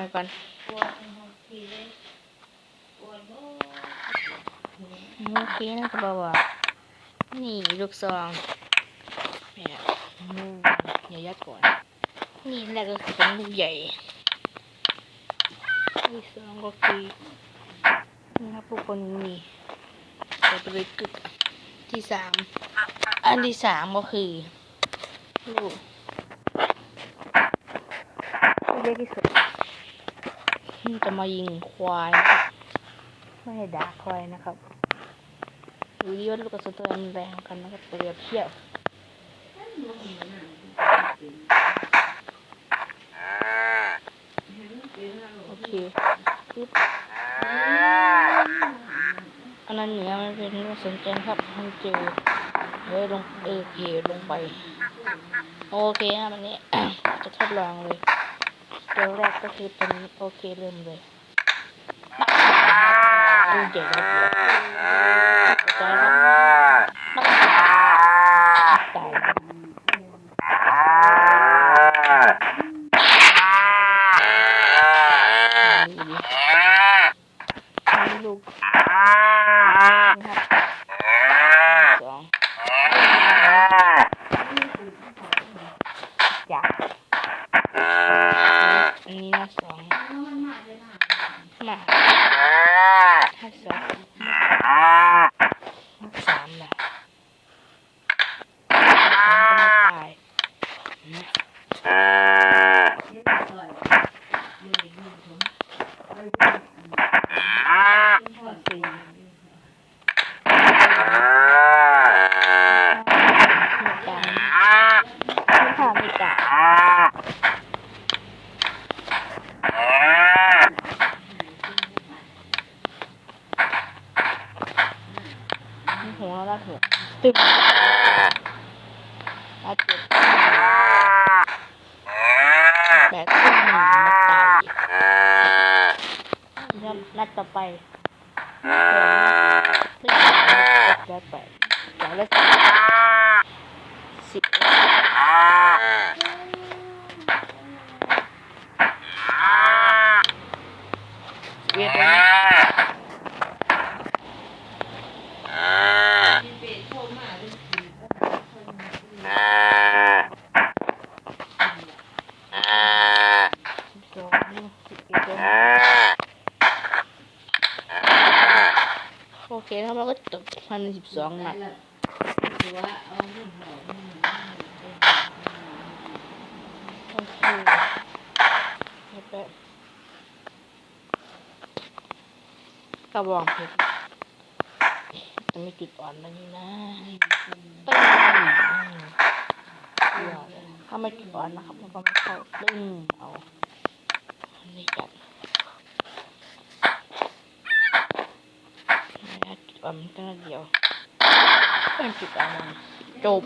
อยก่อนเลยปวดโอ้โอเคนะครับบอกว่านี่ลูกซองเนี่ยลูอย่ายัดก่อน นี่แหละก็คือเป็นลูกใหญ่ที่สองก็คือนี่ครับทุกคนนี่เดี๋ยวไปเลยกึกที่สามอันที่สามก็คือลูก เล็กที่สุดที่จะมายิงควายนะครับไม่ให้ด่าควายนะครับดูดิว่าลูกกระสุนตัวไหนมันแรงกันนะครับเปรียบเทียบโอเคปึ๊บอันนั้นเหนือมันเป็นลูกสนใจครับมันเจอเฮ้ยลงเออโอเคลงไป โอเคครับอันนี้จะทดลองเลย ตัวแรกก็คือตัวนี้โอเคเริ่มเลยดูใหญ่ครับเดี๋ยวต่อไปครับตายนี่ดินี่ลูกนะครับสองจ้ะอันนี้นะสอง มันมาเลยนะ มาห้าสองสามนะสามก็ไม่ตายนะ เดี๋ยวจะต่อยเลยยืนผมเป็นพ่อตี ไม่ตายไม่ ค่ะม่ตายนี่หัวเราละหัวตึ้มอาเจ็บตึ้มไม่ตายนัดนัด ต่อไปตึ้มนัดไปอย่างละสิบเวียนไป มีเป็ดโทรมาเลย สองสิบเอ็ด โอเคแล้วเราก็จบพันสิบสองนัดตัวเอาเรื่องหอมโอเคแล้วก็กระบองเพชรจะไม่จุดอ่อนแล้วนี่นะตึ้งมีถ้าไม่จุดอ่อนนะครับมันก็ไม่เข้าตึ้งเอาอันนี้จัด ไม่ได้จุดอ่อนมันก็เดียวเป็นจุดอ่อนมันจบ